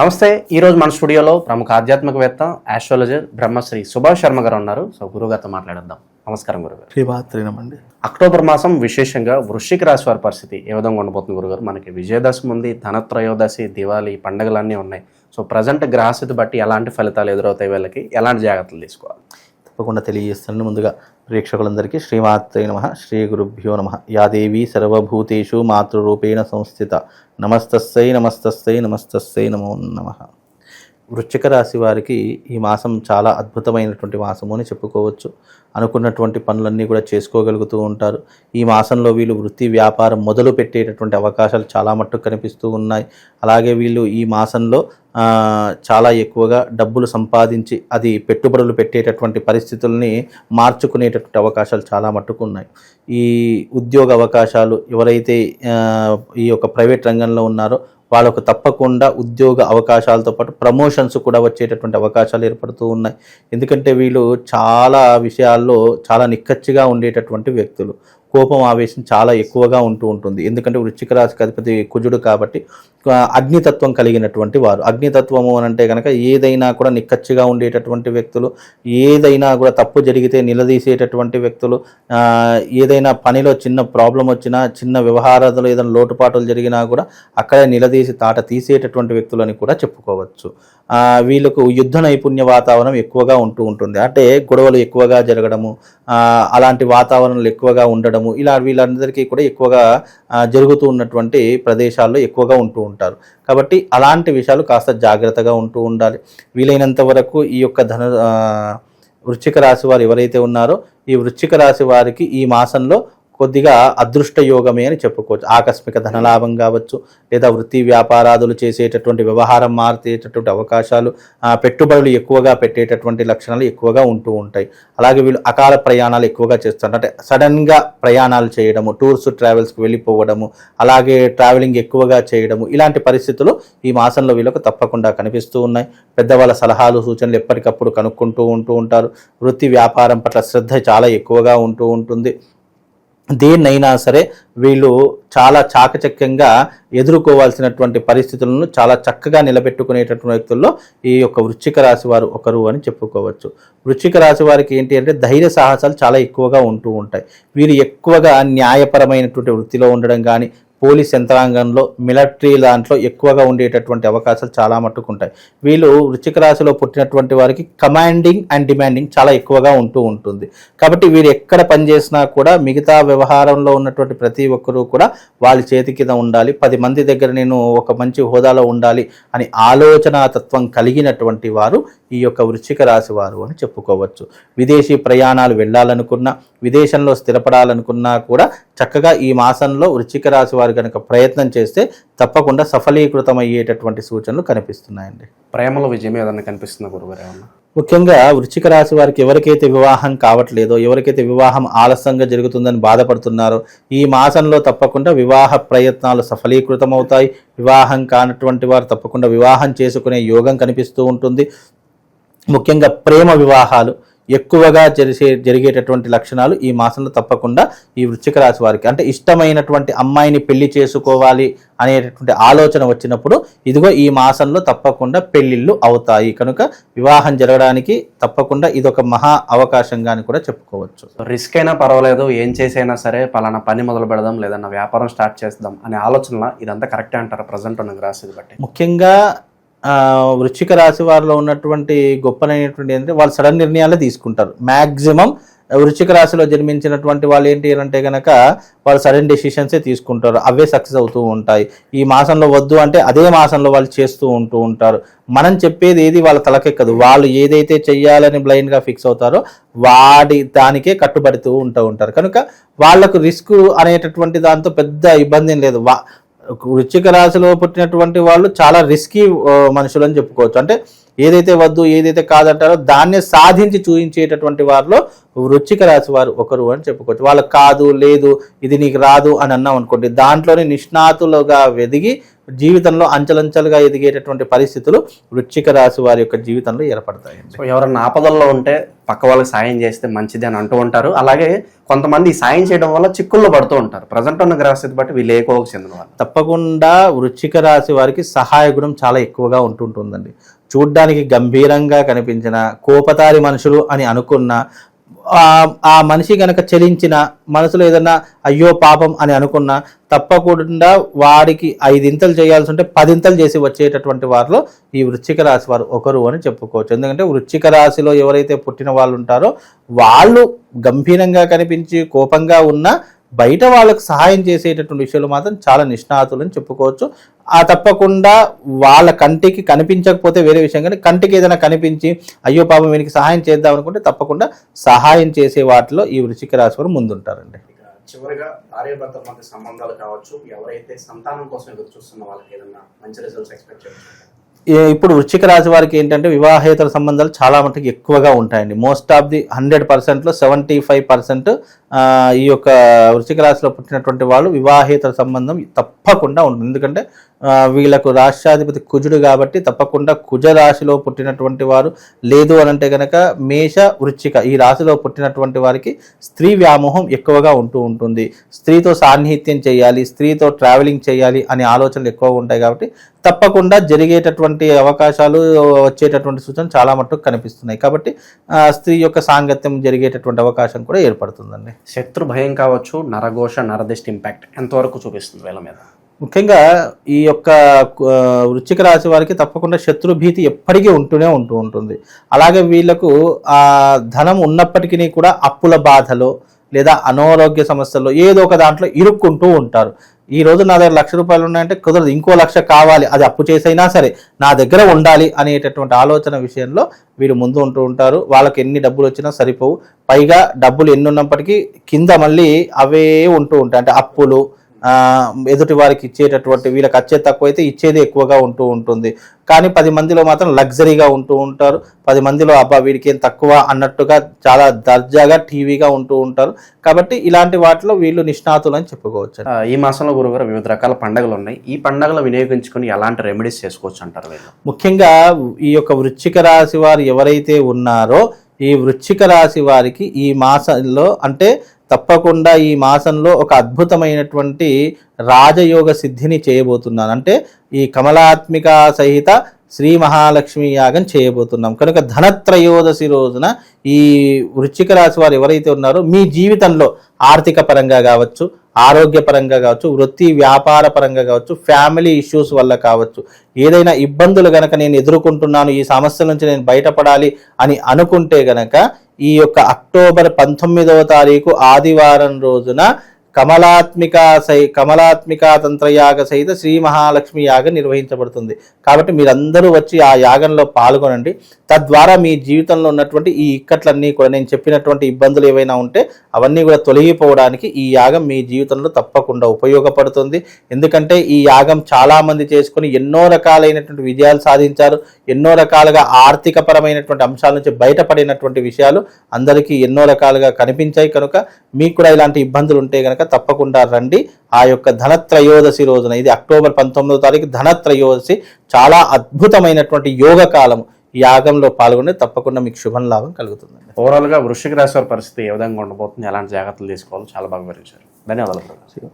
నమస్తే ఈ రోజు మన స్టూడియోలో ప్రముఖ ఆధ్యాత్మికవేత్త ఆస్ట్రాలజర్ బ్రహ్మశ్రీ సుభాష్ శర్మ గారు ఉన్నారు. సో గురుగారితో మాట్లాడేద్దాం. నమస్కారం గురుగారు శ్రీమాత్రేనమండి అక్టోబర్ మాసం విశేషంగా వృశ్చిక రాశి వారి పరిస్థితి ఏ విధంగా ఉండబోతుంది గురుగారు మనకి విజయదశమి ఉంది ధనత్రయోదశి దివాళీ పండుగలన్నీ ఉన్నాయి. సో ప్రజెంట్ గ్రహస్థితి బట్టి ఎలాంటి ఫలితాలు ఎదురవుతాయి వీళ్ళకి? ఎలాంటి జాగ్రత్తలు తీసుకోవాలి? తప్పకుండా తెలియజేస్తాను ముందుగా ప్రేక్షకులందరికీ శ్రీమాత్రే నమ శ్రీ గురుభ్యో నమ. యాదేవి సర్వభూతేషు మాతృరూపేణ సంస్థిత. నమస్తస్సై నమస్తస్సై నమస్తస్సై నమో నమ. వృశ్చిక రాశి వారికి ఈ మాసం చాలా అద్భుతమైనటువంటి మాసము అని చెప్పుకోవచ్చు. అనుకున్నటువంటి పనులన్నీ కూడా చేసుకోగలుగుతూ ఉంటారు. ఈ మాసంలో వీళ్ళు వృత్తి వ్యాపారం మొదలు పెట్టేటటువంటి అవకాశాలు చాలా మట్టుకు కనిపిస్తూ ఉన్నాయి. అలాగే వీళ్ళు ఈ మాసంలో చాలా ఎక్కువగా డబ్బులు సంపాదించి అది పెట్టుబడులు పెట్టేటటువంటి పరిస్థితుల్ని మార్చుకునేటటువంటి అవకాశాలు చాలా మట్టుకు ఉన్నాయి. ఈ ఉద్యోగ అవకాశాలు ఎవరైతే ఈ యొక్క ప్రైవేట్ రంగంలో ఉన్నారో వాళ్ళకు తప్పకుండా ఉద్యోగ అవకాశాలతో పాటు ప్రమోషన్స్ కూడా వచ్చేటటువంటి అవకాశాలు ఏర్పడుతూ ఉన్నాయి. ఎందుకంటే వీళ్ళు చాలా విషయాల్లో చాలా నిక్కచ్చిగా ఉండేటటువంటి వ్యక్తులు. కోపం ఆవేశం చాలా ఎక్కువగా ఉంటూ ఉంటుంది. ఎందుకంటే వృశ్చిక రాశికి అధిపతి కుజుడు కాబట్టి అగ్నితత్వం కలిగినటువంటి వారు. అగ్నితత్వము అని అంటే కనుక ఏదైనా కూడా నిక్కచ్చిగా ఉండేటటువంటి వ్యక్తులు ఏదైనా కూడా తప్పు జరిగితే నిలదీసేటటువంటి వ్యక్తులు ఏదైనా పనిలో చిన్న ప్రాబ్లం వచ్చినా చిన్న వ్యవహారాలు ఏదైనా లోటుపాటులు జరిగినా కూడా అక్కడే నిలదీసి తాట తీసేటటువంటి వ్యక్తులు అని కూడా చెప్పుకోవచ్చు. వీళ్ళకు యుద్ధ నైపుణ్య వాతావరణం ఎక్కువగా ఉంటూ ఉంటుంది. అంటే గొడవలు ఎక్కువగా జరగడము అలాంటి వాతావరణాలు ఎక్కువగా ఉండడము ఇలా వీళ్ళందరికీ కూడా ఎక్కువగా జరుగుతూ ఉన్నటువంటి ప్రదేశాల్లో ఎక్కువగా ఉంటూ ఉంటారు కాబట్టి అలాంటి విషయాలు కాస్త జాగ్రత్తగా ఉంటూ ఉండాలి. వీలైనంత వరకు ఈ యొక్క ధన వృశ్చిక రాశి వారు ఎవరైతే ఉన్నారో ఈ వృశ్చిక రాశి వారికి ఈ మాసంలో కొద్దిగా అదృష్ట యోగమే అని చెప్పుకోవచ్చు. ఆకస్మిక ధనలాభం కావచ్చు లేదా వృత్తి వ్యాపారాదులు చేసేటటువంటి వ్యవహారం మారేటటువంటి అవకాశాలు పెట్టుబడులు ఎక్కువగా పెట్టేటటువంటి లక్షణాలు ఎక్కువగా ఉంటూ ఉంటాయి. అలాగే వీళ్ళు అకాల ప్రయాణాలు ఎక్కువగా చేస్తారు అంటే సడన్గా ప్రయాణాలు చేయడము టూర్స్ ట్రావెల్స్కి వెళ్ళిపోవడము అలాగే ట్రావెలింగ్ ఎక్కువగా చేయడము ఇలాంటి పరిస్థితులు ఈ మాసంలో వీళ్ళకు తప్పకుండా కనిపిస్తూ ఉన్నాయి. పెద్దవాళ్ళ సలహాలు సూచనలు ఎప్పటికప్పుడు కనుక్కుంటూ ఉంటూ ఉంటారు. వృత్తి వ్యాపారం పట్ల శ్రద్ధ చాలా ఎక్కువగా ఉంటూ ఉంటుంది. దేన్నైనా సరే వీళ్ళు చాలా చాకచక్యంగా ఎదుర్కోవాల్సినటువంటి పరిస్థితులను చాలా చక్కగా నిలబెట్టుకునేటటువంటి వ్యక్తుల్లో ఈ యొక్క వృశ్చిక రాశి వారు ఒకరు అని చెప్పుకోవచ్చు. వృశ్చిక రాశి వారికి ఏంటి అంటే ధైర్య సాహసాలు చాలా ఎక్కువగా ఉంటూ ఉంటాయి. వీరు ఎక్కువగా న్యాయపరమైనటువంటి వృత్తిలో ఉండడం కానీ పోలీస్ యంత్రాంగంలో మిలిటరీ దాంట్లో ఎక్కువగా ఉండేటటువంటి అవకాశాలు చాలా మట్టుకు ఉంటాయి. వీళ్ళు వృచ్చిక రాశిలో పుట్టినటువంటి వారికి కమాండింగ్ అండ్ డిమాండింగ్ చాలా ఎక్కువగా ఉంటూ ఉంటుంది. కాబట్టి వీరు ఎక్కడ పనిచేసినా కూడా మిగతా వ్యవహారంలో ఉన్నటువంటి ప్రతి ఒక్కరూ కూడా వాళ్ళ చేతి కింద ఉండాలి. పది మంది దగ్గర నేను ఒక మంచి హోదాలో ఉండాలి అని ఆలోచన తత్వం కలిగినటువంటి వారు ఈ యొక్క వృచ్చిక రాశి వారు అని చెప్పుకోవచ్చు. విదేశీ ప్రయాణాలు వెళ్ళాలనుకున్నా విదేశంలో స్థిరపడాలనుకున్నా కూడా చక్కగా ఈ మాసంలో వృచ్చిక రాశి వారు కనుక ప్రయత్నం చేస్తే తప్పకుండా సఫలీకృతం అయ్యేటటువంటి సూచనలు కనిపిస్తున్నాయండి. ప్రేమలో విజయం ఏదన్నా కనిపిస్తుందా గురుగారు ముఖ్యంగా వృశ్చిక రాశి వారికి ఎవరికైతే వివాహం కావట్లేదో ఎవరికైతే వివాహం ఆలస్యంగా జరుగుతుందని బాధపడుతున్నారో ఈ మాసంలో తప్పకుండా వివాహ ప్రయత్నాలు సఫలీకృతం అవుతాయి వివాహం కానటువంటి వారు తప్పకుండా వివాహం చేసుకునే యోగం కనిపిస్తూ ఉంటుంది. ముఖ్యంగా ప్రేమ వివాహాలు ఎక్కువగా జరిసే జరిగేటటువంటి లక్షణాలు ఈ మాసంలో తప్పకుండా ఈ వృశ్చిక రాశి వారికి. అంటే ఇష్టమైనటువంటి అమ్మాయిని పెళ్ళి చేసుకోవాలి అనేటటువంటి ఆలోచన వచ్చినప్పుడు ఇదిగో ఈ మాసంలో తప్పకుండా పెళ్ళిళ్ళు అవుతాయి. కనుక వివాహం జరగడానికి తప్పకుండా ఇదొక మహా అవకాశంగా అని కూడా చెప్పుకోవచ్చు. రిస్క్ అయినా పర్వాలేదు ఏం చేసైనా సరే పలానా పని మొదలు పెడదాం లేదన్నా వ్యాపారం స్టార్ట్ చేద్దాం అనే ఆలోచనలో ఇదంతా కరెక్టే అంటారు ప్రజెంట్ ఉన్న రాశిది బట్టి. ముఖ్యంగా వృశ్చిక రాశి వారిలో ఉన్నటువంటి గొప్పనైనటువంటి ఏంటంటే వాళ్ళు సడన్ నిర్ణయాలు తీసుకుంటారు. మ్యాక్సిమం వృశ్చిక రాశిలో జన్మించినటువంటి వాళ్ళు ఏంటి అంటే కనుక వాళ్ళు సడన్ డెసిషన్సే తీసుకుంటారు. అవే సక్సెస్ అవుతూ ఉంటాయి. ఈ మాసంలో వద్దు అంటే అదే మాసంలో వాళ్ళు చేస్తూ ఉంటూ ఉంటారు. మనం చెప్పేది ఏది వాళ్ళ తలకెక్కదు. వాళ్ళు ఏదైతే చెయ్యాలని బ్లైండ్గా ఫిక్స్ అవుతారో వాడి దానికే కట్టుబడుతూ ఉంటూ ఉంటారు. కనుక వాళ్ళకు రిస్క్ అనేటటువంటి దాంతో పెద్ద ఇబ్బంది లేదు. వా వృశ్చిక రాశిలో పుట్టినటువంటి వాళ్ళు చాలా రిస్కీ మనుషులు అని చెప్పుకోవచ్చు. అంటే ఏదైతే వద్దు ఏదైతే కాదంటారో దాన్ని సాధించి చూపించేటటువంటి వారిలో వృశ్చిక రాశి వారు ఒకరు అని చెప్పుకోవచ్చు. వాళ్ళకి కాదు లేదు ఇది నీకు రాదు అని అన్నాం అనుకోండి దాంట్లోనే నిష్ణాతులుగా వెదిగి జీవితంలో అంచెలంచెలుగా ఎదిగేటటువంటి పరిస్థితులు వృశ్చిక రాశి వారి యొక్క జీవితంలో ఏర్పడతాయండి. సో ఎవరన్నా ఆపదల్లో ఉంటే పక్క వాళ్ళకి సాయం చేస్తే మంచిది అని అంటూ ఉంటారు. అలాగే కొంతమంది సాయం చేయడం వల్ల చిక్కుల్లో పడుతూ ఉంటారు. ప్రజెంట్ ఉన్న గ్రహస్థితి బట్టి వీళ్ళు ఏ కోవకు చెందిన వాళ్ళు తప్పకుండా వృశ్చిక రాశి వారికి సహాయ గుణం చాలా ఎక్కువగా ఉంటుంటుందండి. చూడ్డానికి గంభీరంగా కనిపించిన కోపతారి మనుషులు అని అనుకున్న ఆ- మనిషి గనక చలించిన మనసులో ఏదన్నా అయ్యో పాపం అని అనుకున్నా తప్పకుండా వాడికి ఐదింతలు చేయాల్సి ఉంటే పదింతలు చేసి వచ్చేటటువంటి వారిలో ఈ వృశ్చిక రాశి వారు ఒకరు అని చెప్పుకోవచ్చు. ఎందుకంటే వృశ్చిక రాశిలో ఎవరైతే పుట్టిన వాళ్ళు ఉంటారో వాళ్ళు గంభీరంగా కనిపించి కోపంగా ఉన్నా బయట వాళ్ళకు సహాయం చేసేటటువంటి విషయాలు మాత్రం చాలా నిష్ణాతులు అని చెప్పుకోవచ్చు. ఆ తప్పకుండా వాళ్ళ కంటికి కనిపించకపోతే వేరే విషయం కానీ కంటికి ఏదైనా కనిపించి అయ్యో పాపం వీనికి సహాయం చేద్దాం అనుకుంటే తప్పకుండా సహాయం చేసే వాటిలో ఈ వృశ్చిక రాశి వారు ముందుంటారండి. చివరిగా భార్యాభర్తల మధ్య సంబంధాలు కావచ్చు ఎవరైతే సంతానం కోసం ఎదురు చూస్తున్న వాళ్ళకి ఏదన్నా మంచి రిజల్ట్స్ ఎక్స్పెక్ట్ చేయవచ్చు ఏ- ఇప్పుడు వృశ్చిక రాశి వారికి ఏంటంటే వివాహేతర సంబంధాలు చాలా మటుకు ఎక్కువగా ఉంటాయండి. మోస్ట్ ఆఫ్ ది హండ్రెడ్ పర్సెంట్లో సెవెంటీ ఫైవ్ పర్సెంట్ ఈ యొక్క వృశ్చిక రాశిలో పుట్టినటువంటి వాళ్ళు వివాహేతర సంబంధం తప్పకుండా ఉంటుంది. ఎందుకంటే వీళ్ళకు రాష్ట్రాధిపతి కుజుడు కాబట్టి తప్పకుండా కుజ రాశిలో పుట్టినటువంటి వారు లేదు అని అంటే కనుక మేష వృచ్చిక ఈ రాశిలో పుట్టినటువంటి వారికి స్త్రీ వ్యామోహం ఎక్కువగా ఉంటూ ఉంటుంది. స్త్రీతో సాన్నిహిత్యం చేయాలి స్త్రీతో ట్రావెలింగ్ చేయాలి అనే ఆలోచనలు ఎక్కువగా ఉంటాయి కాబట్టి తప్పకుండా జరిగేటటువంటి అవకాశాలు వచ్చేటటువంటి సూచనలు చాలా మట్టుకు కనిపిస్తున్నాయి. కాబట్టి స్త్రీ యొక్క సాంగత్యం జరిగేటటువంటి అవకాశం కూడా ఏర్పడుతుందండి. శత్రు భయం కావచ్చు నరఘోష నరదిష్టి ఇంపాక్ట్ ఎంతవరకు చూపిస్తుంది వీళ్ళ మీద? ముఖ్యంగా ఈ యొక్క వృచ్చిక రాశి వారికి తప్పకుండా శత్రు భీతి ఎప్పటికీ ఉంటూనే ఉంటూ ఉంటుంది. అలాగే వీళ్ళకు ఆ ధనం ఉన్నప్పటికీ కూడా అప్పుల బాధలో లేదా అనారోగ్య సమస్యల్లో ఏదో ఒక దాంట్లో ఇరుక్కుంటూ ఉంటారు. ఈ రోజు నా దగ్గర లక్ష రూపాయలు ఉన్నాయంటే కుదరదు ఇంకో లక్ష కావాలి అది అప్పు చేసైనా సరే నా దగ్గర ఉండాలి అనేటటువంటి ఆలోచన విషయంలో వీరు ముందు ఉంటూ ఉంటారు. వాళ్ళకి ఎన్ని డబ్బులు వచ్చినా సరిపోవు. పైగా డబ్బులు ఎన్ని ఉన్నప్పటికీ కింద మళ్ళీ అవే ఉంటూ ఉంటాయి. అంటే అప్పులు ఎదుటి వారికి ఇచ్చేటటువంటి వీళ్ళకి వచ్చేది తక్కువైతే ఇచ్చేది ఎక్కువగా ఉంటూ ఉంటుంది. కానీ పది మందిలో మాత్రం లగ్జరీగా ఉంటూ ఉంటారు. పది మందిలో అబ్బా వీడికి ఏం తక్కువ అన్నట్టుగా చాలా దర్జాగా టీవీగా ఉంటూ ఉంటారు. కాబట్టి ఇలాంటి వాటిలో వీళ్ళు నిష్ణాతులు అని చెప్పుకోవచ్చు. ఈ మాసంలో గురుగారు వివిధ రకాల పండుగలు ఉన్నాయి. ఈ పండుగలు వినియోగించుకుని ఎలాంటి రెమెడీస్ చేసుకోవచ్చు అంటారు ముఖ్యంగా ఈ యొక్క వృశ్చిక రాశి వారు ఎవరైతే ఉన్నారో ఈ వృశ్చిక రాశి వారికి ఈ మాసంలో అంటే తప్పకుండా ఈ మాసంలో ఒక అద్భుతమైనటువంటి రాజయోగ సిద్ధిని చేయబోతున్నాను. అంటే ఈ కమలాత్మిక సహిత శ్రీ మహాలక్ష్మి యాగం చేయబోతున్నాం. కనుక ధనత్రయోదశి రోజున ఈ వృశ్చిక రాశి వారు ఎవరైతే ఉన్నారో మీ జీవితంలో ఆర్థిక పరంగా కావచ్చు ఆరోగ్యపరంగా కావచ్చు వృత్తి వ్యాపార పరంగా కావచ్చు ఫ్యామిలీ ఇష్యూస్ వల్ల కావచ్చు ఏదైనా ఇబ్బందులు గనక నేను ఎదుర్కొంటున్నాను ఈ సమస్య నుంచి నేను బయటపడాలి అని అనుకుంటే గనక ఈ యొక్క అక్టోబర్ పంతొమ్మిదవ తారీఖు ఆదివారం రోజున కమలాత్మిక సై కమలాత్మిక తంత్రయాగ సహిత శ్రీ మహాలక్ష్మి యాగం నిర్వహించబడుతుంది. కాబట్టి మీరందరూ వచ్చి ఆ యాగంలో పాల్గొనండి. తద్వారా మీ జీవితంలో ఉన్నటువంటి ఈ ఇక్కట్లన్నీ కూడా నేను చెప్పినటువంటి ఇబ్బందులు ఏవైనా ఉంటే అవన్నీ కూడా తొలగిపోవడానికి ఈ యాగం మీ జీవితంలో తప్పకుండా ఉపయోగపడుతుంది. ఎందుకంటే ఈ యాగం చాలామంది చేసుకుని ఎన్నో రకాలైనటువంటి విజయాలు సాధించారు. ఎన్నో రకాలుగా ఆర్థిక పరమైనటువంటి అంశాల నుంచి బయటపడినటువంటి విషయాలు అందరికీ ఎన్నో రకాలుగా కనిపించాయి. కనుక మీకు కూడా ఇలాంటి ఇబ్బందులు ఉంటే కనుక తప్పకుండా రండి. ఆ యొక్క ధనత్రయోదశి రోజున ఇది అక్టోబర్ పంతొమ్మిదో తారీఖు ధనత్రయోదశి చాలా అద్భుతమైనటువంటి యోగ కాలం యాగంలో పాల్గొని తప్పకుండా మీకు శుభం లాభం కలుగుతుందండి. ఓవరాల్గా వృశ్చిక రాశి వారి పరిస్థితి ఏ విధంగా ఉండబోతుంది? ఎలాంటి జాగ్రత్తలు తీసుకోవాలో చాలా బాగా వివరించారు. ధన్యవాదాలు.